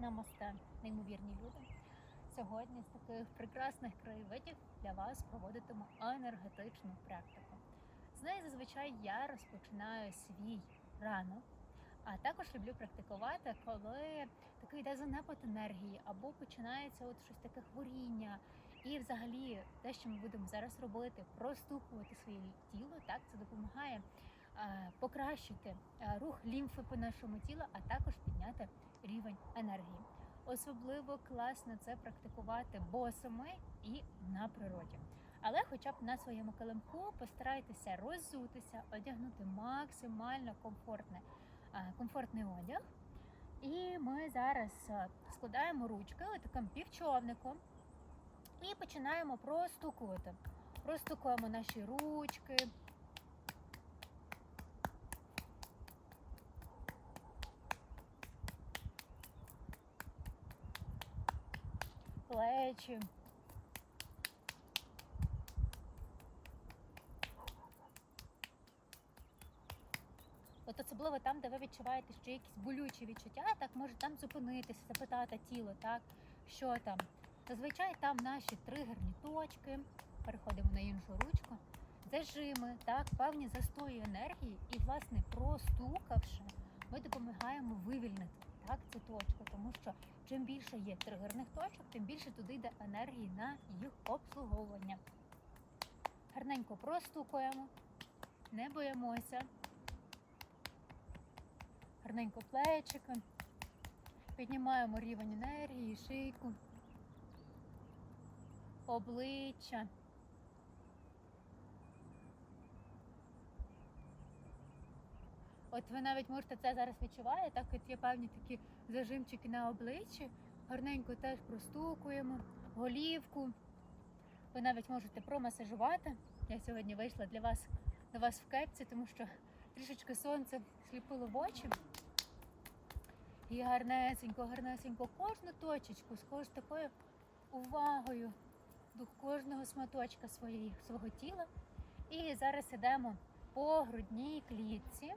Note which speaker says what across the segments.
Speaker 1: Намасте, неймовірні люди. Сьогодні з таких прекрасних краєвидів для вас проводитиму енергетичну практику. З неї зазвичай я розпочинаю свій ранок, а також люблю практикувати, коли такий йде занепад енергії, або починається от щось таке хворіння. І взагалі те, що ми будемо зараз робити, простукувати своє тіло, так це допомагає е, покращити е, рух лімфи по нашому тілу, а також підняти рівень енергії. Особливо класно це практикувати босами і на природі. Але хоча б на своєму килимку постарайтеся роззутися, одягнути максимально комфортне, е, комфортний одяг. І ми зараз е, складаємо ручки таким півчовником і починаємо простукувати. Простукуємо наші ручки, плечі. От особливо там, де ви відчуваєте, що якісь болючі відчуття, так може там зупинитися, запитати тіло, так, що там. Зазвичай там наші тригерні точки, переходимо на іншу ручку, зажими, так, певні застої енергії, і, власне, простукавши, ми допомагаємо вивільнити так, цю точку, тому що чим більше є тригерних точок, тим більше туди йде енергії на їх обслуговування. Гарненько простукуємо, не боїмося. Гарненько плечики. Піднімаємо рівень енергії, шийку, обличчя. От ви навіть можете це зараз відчувати, так от є певні такі зажимчики на обличчі. Гарненько теж простукуємо, голівку. Ви навіть можете промасажувати. Я сьогодні вийшла для вас до вас в кепці, тому що трішечки сонце сліпило в очі. І гарнесенько, гарнесенько кожну точечку з такою увагою до кожного сматочка своєї, свого тіла. І зараз ідемо по грудній клітці.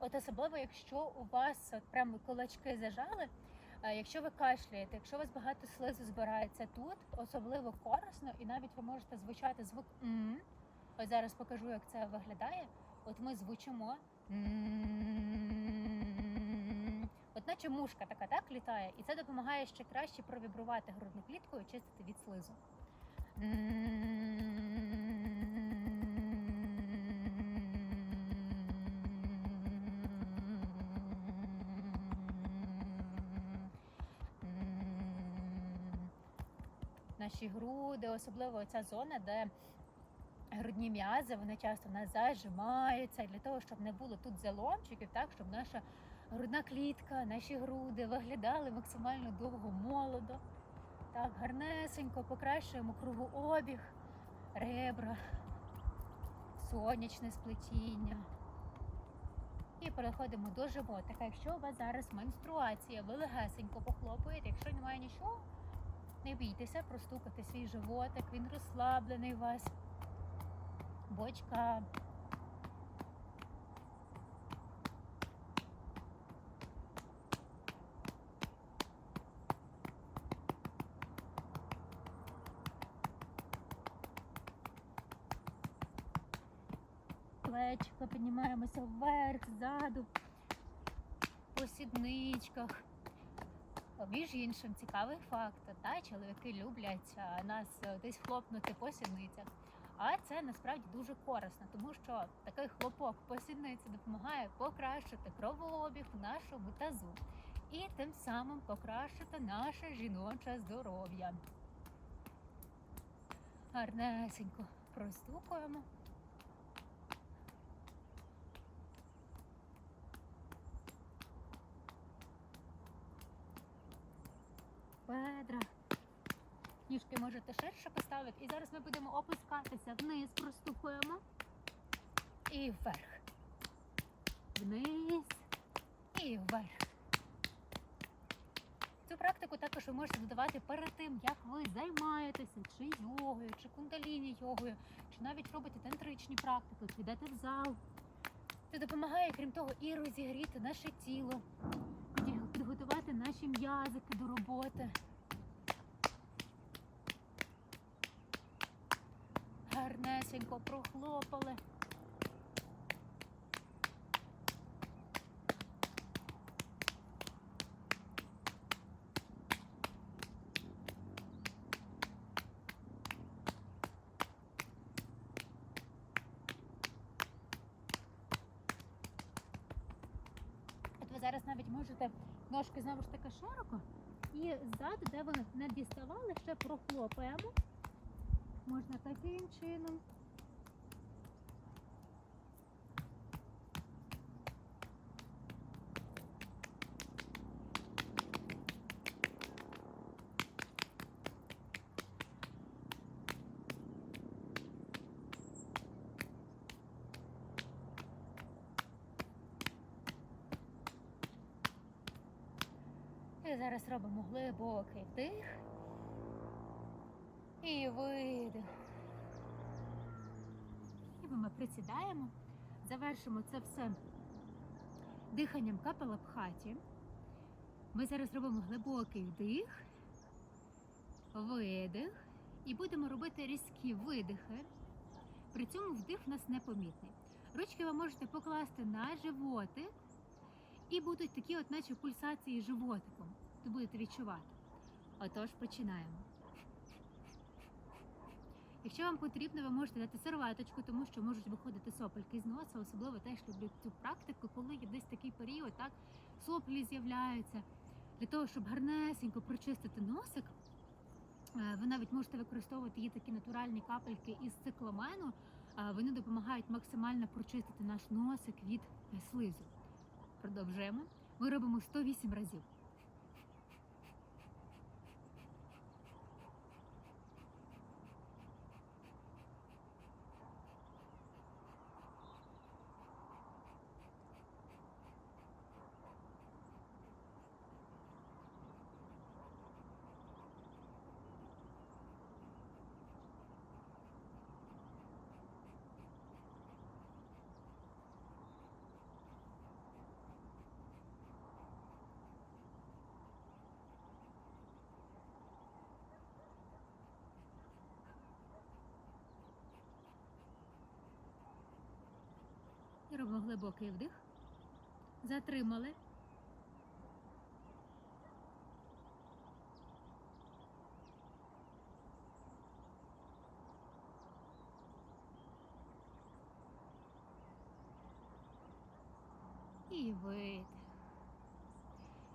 Speaker 1: От особливо, якщо у вас от прямо кулачки зажали, е, якщо ви кашляєте, якщо у вас багато слизу збирається тут, особливо корисно, і навіть ви можете звучати звук м. Ось зараз покажу, як це виглядає. От ми звучимо. От наче мушка така так літає, і це допомагає ще краще провібрувати грудну клітку і чистити від слизу. Наші груди, особливо ця зона, де грудні м'язи, вони часто в нас зажимаються для того, щоб не було тут заломчиків, так щоб наша грудна клітка, наші груди виглядали максимально довго молодо. Так, гарнесенько покращуємо кругообіг, ребра, сонячне сплетіння. І переходимо до животика. Якщо у вас зараз менструація, ви легесенько похлопуєте, якщо немає нічого, не бійтеся, простукати свій животик, він розслаблений у вас. Бочка. Плечко, піднімаємося вверх, ззаду, по сідничках. Між іншим, цікавий факт, та чоловіки люблять нас е, десь хлопнути по сідницях. А це насправді дуже корисно, тому що такий хлопок по сідниці допомагає покращити кровообіг в нашому тазу і тим самим покращити наше жіноче здоров'я. Гарнесенько простукуємо. Бедра. Ніжки можете ширше поставити. І зараз ми будемо опускатися вниз, простукуємо. І вверх. Вниз і вверх. Цю практику також ви можете додавати перед тим, як ви займаєтеся чи йогою, чи кундаліні йогою, чи навіть робите тантричні практики, чи йдете в зал. Це допомагає, крім того, і розігріти наше тіло, підготувати наші м'язики до роботи. Гарнесенько прохлопали. От ви зараз навіть можете ножки знову ж таки широко. І ззаду, де ви не діставали, ще прохлопаємо. Можна таким чином. І зараз робимо глибокий вдих і видих. І ми присідаємо, завершимо це все диханням капелапхаті. Ми зараз робимо глибокий вдих, видих, і будемо робити різкі видихи. При цьому вдих у нас непомітний. Ручки ви можете покласти на животик, і будуть такі, от наче пульсації животиком. Ви будете відчувати. Отож, починаємо. Якщо вам потрібно, ви можете дати серветочку, тому що можуть виходити сопельки з носа. Особливо теж люблю цю практику, коли є десь такий період, так соплі з'являються. Для того, щоб гарнесенько прочистити носик, е, ви навіть можете використовувати є такі натуральні капельки із цикламену. Е, Вони допомагають максимально прочистити наш носик від е, слизу. Продовжуємо. Ми робимо 108 разів. Робимо глибокий вдих. Затримали. І видих.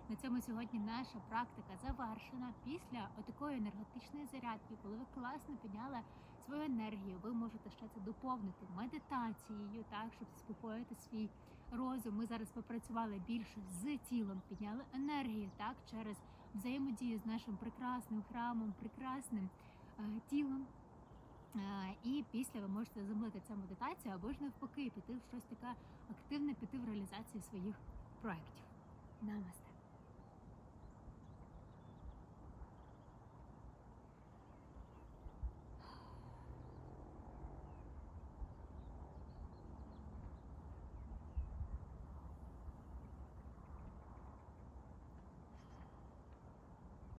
Speaker 1: На цьому сьогодні наша практика завершена. Після отакої енергетичної зарядки, коли ви класно підняли свою енергію, ви можете ще це доповнити медитацією, так щоб заспокоїти свій розум. Ми зараз попрацювали більше з тілом, підняли енергію так через взаємодію з нашим прекрасним храмом, прекрасним е, тілом. Е, І після ви можете замовити цю медитацію або ж навпаки піти в щось таке активне, піти в реалізацію своїх проєктів. Намасте.